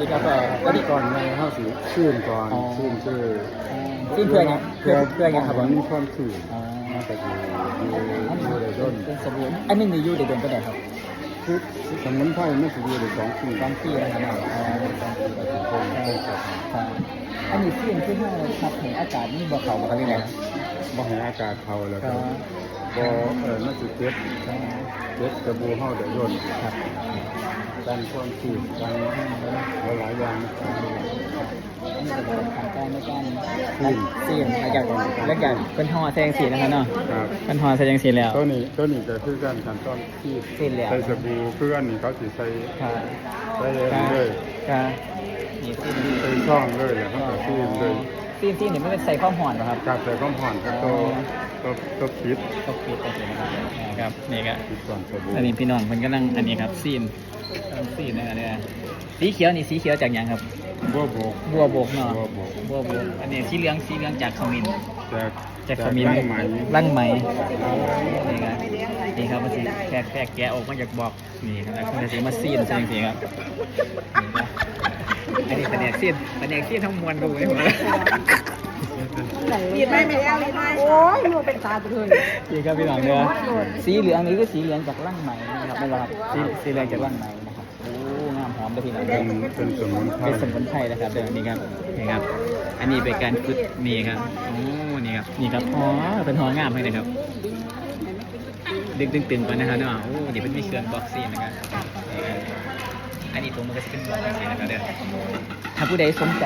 ดีครับก็ก็อันดีนี้ก่อนในเข้าสีชื่นก่อนอ๋อ ชื่นชื่อซีนเพื่อนยังเพื่อนเพื่อนยังครับผมมีความชื่นอ๋อมาจากอยู่อยู่อยู่ในต้นเป็นสบู่อันนี้นี่อยู่ในเดือนก็ได้ครับคือสมุนไพรไม่สิอยู่ในสองปีสองปีแล้วครับ อ๋อสองปีแต่ถึงคงคงจะครับอันนี้ซีนคือให้ทับให้อากาศนี่บ่เข้าบ่ครับยังไงบ่ให้อากาศเขาแล้วคก็รับบ่เออมันสิเจ็บเจ็บกระบูเฮาได้ย่นครับ กันความชื่นกันหลายๆอย่างอันนี้ก็เป็นขั้นตอนในการซีนหลังจากหลังจากเป็นห่อแซงสีนะครับเนาะครับเป็นห่อแซงสีแล้วตัวนี้ตัวนี้ก็คือการขั้นตอนที่สิ้นแล้วใส่สบู่คืออันนี้เขาสิใส่ครับใส่เองเลยครับนี่ซีนใส่ช่องเลยแหละเขาก็ซีนเลย ซีนซีนนี่ไม่เป็นใส่ข้าวห่อนเหรอครับการใส่ความผ่อนกับตัวตัวตัวคิดก็คือโอเคนะครับครับนี่ก็คิดก่อนสบู่อันนี้พี่น้องเพิ่นกำลังอันนี้ครับซีนกำลังซีนนะครับเนี่ยสีเขียวนี่สีเขียวจากหยังครับบัวบกบัวบกเนาะบัวบกบัวบกอันนี้สีเหลืองสีเหลืองจากขมิ้นจากจากขมิ้นร่างไหมร่างไหมนี่ครับนี่ครับมันสีแคกแคกแกะออกมาจากบอกนี่ครับแล้วคุณจะสีมาซีนใช่ไหมครับ อันนี้เป็นแนกซีนเป็นแนกซีนทั้งมวลดูไหมผมกินไม่ไม่ได้ไม่ได้โอ้ยมันเป็นตาตัวเลยนี่ครับพี่น้องเด้อสีเหลืองนี่คือสีเหลืองจากร่างไหมนะครับไม่หรอกครับสีสีเหลืองจากร่างไหมนะครับโอ้งามหอมเลยพี่น้องเป็เด้นอเป็นสมุนไพรเป็นสมุนไพรนะครับเดี๋ยวนี้ครับนี่ครับ อันนี้เป็นการฝึกนี่ครับโอ้นี่ครับนี่ครับอ๋อเป็นหองามเลยนะครับดึงตึงตึงก่อนนะครับเนาะโอ้เดี๋ยวเป็นมีเครื่องบ็อกซี่นะครับนี่ครับ อันนี้ตัวมันก็จะเป็นบล็อกซี่นะครับเด้อถ้าผู้ใดสนใจ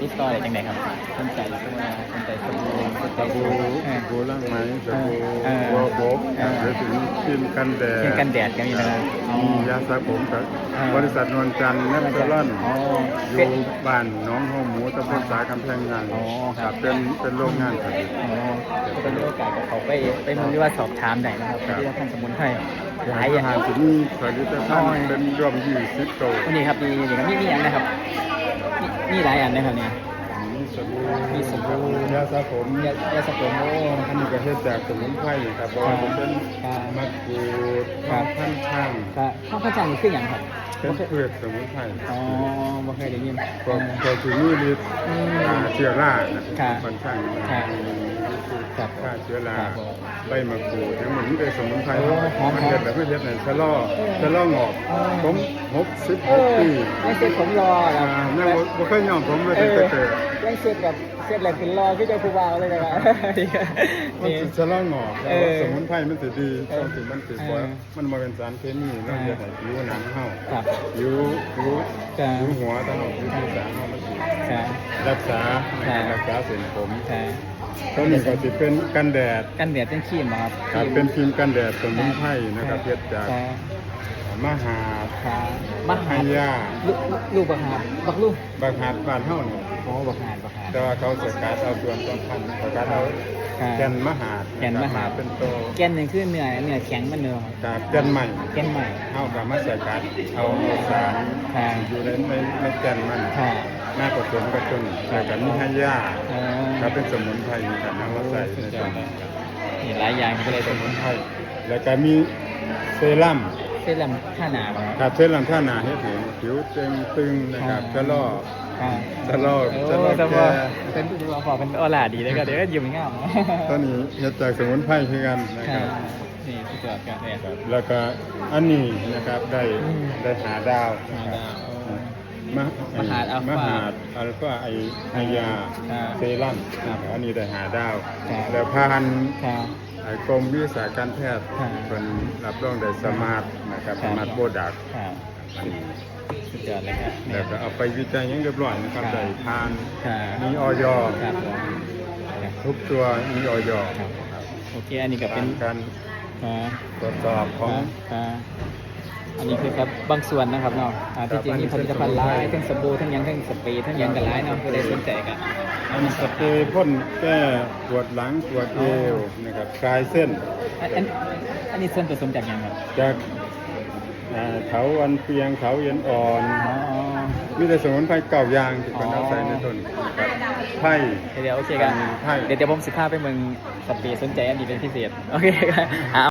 ติดต่ออะไรจังไดครับ สนใจสนใจสนใจสบู่สนใจสบู่เออสบู่ร่างไหมสบู่เออบัวบกเออหรือถึงครีมกันแดดครื่องกันแดดก็มีนะครับมียาสระผมกับบริษัทนวลจันทร์นปเปอรอนอ๋อยู่บ้านน้องหัวหมูตำบลสากำแพงงานอ๋อครับเป็นเป็นโรงงานผลิตอ๋อก็เป็นโอกาสกับเขาไปไปมึงหรือว่าสอบถามได้นะครับครับที่ท่านสมุนไพร หลายอย่างอาหารที่นี่ผลิตภัณฑ์เป็นรวมยี่สิบโตววันนี้ครับมีนี่ครับมีมีอย่างนะครับมีมีหลายอันนะครับเนี่ย มีสบู่มีสบู่ยาสระผมยายาสระผมโอ้อันนี้ก็เฮ็ดจากสมุนไพรครับบอครับเป็นครับมะกรูดครับท่านช่างก็ข้าวพระจันทร์นี่คืออย่างครับเป็นบ่เคยพืชสมุนไพรอ๋อบ่เคยได้ยินพวกพวกที่นี่ฤทธิ์อืมอ่าเชื้อรานะครับค่อนข้าง ครับมี ครับฆ่าเชื้อราครับผมใบมะกรูดทั้งหมดนี่เป็นสมุนไพรโอ้หอมมันเฮ็ดแบบไม่เฮ็ดในชะลอเออชะลอหงอกเออผม หกสิบเอหกอปียังเสร็จผมรอคอ่ารับแม่บ่บ่เคยยอมผมมาเอตั้งอแต่เกิดยังเสร็จแบบเสร็จแหลกขึ้นรอคือใจผู้บ่าวเลยนะครับมันนี่ สิชะลอหงอกเออสมุนไพรมันสิดีเออต้องสิมันสิบ่เออมันบ่เป็นสารเคมีมันจะให้ผิวหนังเฮาครับผิวผิวครับผิวหัวตาเฮาผิวศีรษะเฮามันสิครับรักษาครับรักษาเส้นผมครับตัวนี้ก็สิเป็นกันแดด กันแดดเป็นครีมเหรอครับ ครับเป็นครีมกันแดดสมุนไพรนะครับเฮ็ดจากครับ มหาดครับมหาไฮดยาลูกลูกบักหาดบักลูกบางหาดบ้านเฮานี่อ๋อบักหาดบักหาด แต่ว่าเขาสกัดเอาส่วนสำคัญสกัดเอาครับแก่นมหาดแก่นมหาด เป็นโตแกนหนึ่งคือเนื้อเนื้อแข็งมันเนื้อครับกับแก่นใหม่แกนใหม่เฮากับมาสกัดเอาสารครับอยู่ในในในแก่นมันค่ะหน้าผสมกับต้นแล้วก็มีไฮยาอ๋อครับเป็นสมุนไพรมีการนำมาใส่สุดในยตัอวดเลยนี่หลายอย่างก็เลยสเป็นมุนไพรแล้วก็มีเซรั่ม เส้นลำท่าหนาบ่ครับครับเซรั่มท่าหนาเฮ็ดให้ผิวเต็มตึงนะครับชะลอค่ะชะลอโอ้ชะลอแต่แก่ว่าเป็นตัวพอเป็นออลาดีเลยก็เดี๋ยวก็ยิ้มง่ามตัวนี้เฮ็ดจากสมุนไพรคือกันนะคค่ะรับนี่สุดยอดครับเนี่ยครับแล้วก็อันนี้นะครับได้อืมได้หาดาวหาดาวมหมหาดอัลฟามหาดอัลฟาไอไอยาครับเซรั่มครับอันนี้ได้หาดาว ครับ แล้วพานค่ะไอ้ กรมวิชาการแพทย์ครับเป็นรับรองได้สมาร์ทนะครับครัสบ มาร์ทโปรดักต์ค่ะอันนี้สุดยอดเลยครับเนี่แล้ยวก็เอาไปวิจัยอยังเรียบร้อยนะครับครับได้ทานค่ะมีออยครับผมครับทุกตัวมีออยครับโอเคอันนี้ก็เป็ผ่านนการอ่าตรวจสอบของอ่า อันนี้คือครับบางส่วนนะครับเนาะอ่าที่จริงมีผลิตภัณฑ์หลายทั้งสบู่ทั้งหยังทั้งสเปรย์ทั้งหยังกันหลายเนาะผู้ใดสนใจกันอันนี้สเปรย์พ่นแก้ปวดหลังปวดเอวนะครับคลายเส้น อันอันอันนี้ส่วนผสมจากหยังครับจากอ่าเขาวันเปียงเขาเย็นอ่อน อ๋อ มีแต่สมุนไพรเก่าอยางที่คนอ๋อเอาใส่ในต้นนะครับไผ่เดี๋ยวโอเคกัน ใช่ เดี๋ยวเดี๋ยวผมสิพาไปเมืองสเปรย์สนใจอันนี้เป็นพิเศษ โอเคครับอ่า